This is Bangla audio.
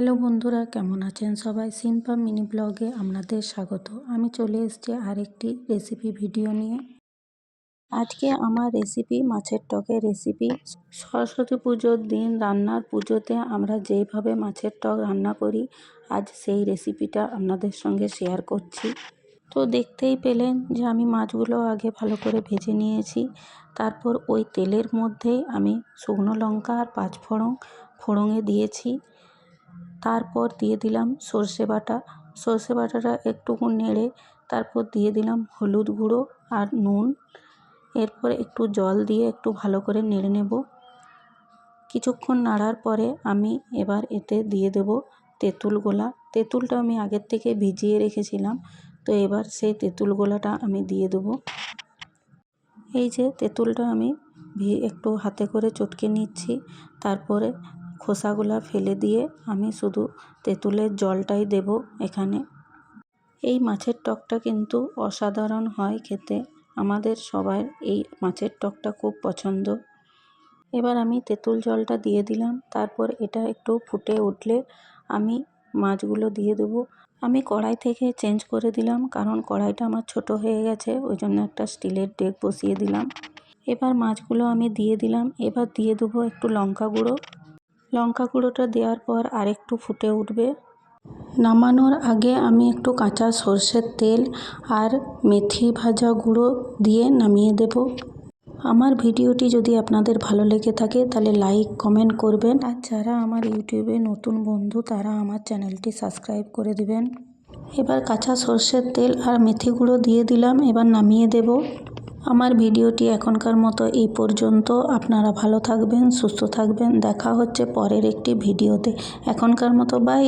হ্যালো বন্ধুরা, কেমন আছেন সবাই? সিম্পা মিনি ব্লগে আপনাদের স্বাগত। আমি চলে এসেছি আরেকটি রেসিপি ভিডিও নিয়ে। আজকে আমার রেসিপি মাছের টকের রেসিপি সরস্বতী পুজোর দিন, রান্নার পুজোতে আমরা যেইভাবে মাছের টক রান্না করি, আজ সেই রেসিপিটা আপনাদের সঙ্গে শেয়ার করছি। তো দেখতেই পেলেন যে আমি মাছগুলো আগে ভালো করে ভেজে নিয়েছি। তারপর ওই তেলের মধ্যেই আমি শুকনো লঙ্কা আর পাঁচফোড়ন ফোড়ঙে দিয়েছি। তারপর দিয়ে দিলাম সর্ষে বাটা। সর্ষে বাটাটা একটুকু নেড়ে তারপর দিয়ে দিলাম হলুদ গুঁড়ো আর নুন। এরপর একটু জল দিয়ে একটু ভালো করে নেড়ে নেব। কিছুক্ষণ নাড়ার পরে আমি এবার এতে দিয়ে দেব তেঁতুল গোলা। তেঁতুলটা আমি আগের থেকে ভিজিয়ে রেখেছিলাম, তো এবার সেই তেঁতুল গোলাটা আমি দিয়ে দেবো। এই যে তেঁতুলটা আমি একটু হাতে করে চটকে নিচ্ছি, তারপরে খোসাগুলা ফেলে দিয়ে আমি শুধু তেঁতুলের জলটাই দেব এখানে। এই মাছের টকটা কিন্তু অসাধারণ হয় খেতে। আমাদের সবার এই মাছের টকটা খুব পছন্দ। এবার আমি তেঁতুল জলটা দিয়ে দিলাম, তারপর এটা একটু ফুটে উঠলে আমি মাছগুলো দিয়ে দেবো। আমি কড়াই থেকে চেঞ্জ করে দিলাম, কারণ কড়াইটা আমার ছোট হয়ে গেছে ওই জন্য একটা স্টিলের ডেক বসিয়ে দিলাম। এবার মাছগুলো আমি দিয়ে দিলাম, এবার দিয়ে দেবো একটু লঙ্কা গুঁড়ো। লঙ্কা গুঁড়োটা দেওয়ার পর আরেকটু ফুটে উঠবে। নামানোর আগে আমি একটু কাঁচা সর্ষের তেল আর মেথি ভাজা গুঁড়ো দিয়ে নামিয়ে দেব। আমার ভিডিওটি যদি আপনাদের ভালো লেগে থাকে, তাহলে লাইক, কমেন্ট করবেন। আর যারা আমার ইউটিউবে নতুন বন্ধু, তারা আমার চ্যানেলটি সাবস্ক্রাইব করে দিবেন। এবার কাঁচা সর্ষের তেল আর মেথি গুঁড়ো দিয়ে দিলাম, এবার নামিয়ে দেব। আমার ভিডিওটি এখনকার মতো এই পর্যন্ত। আপনারা ভালো থাকবেন, সুস্থ থাকবেন। দেখা হচ্ছে পরের একটি ভিডিওতে। এখনকার মতো বাই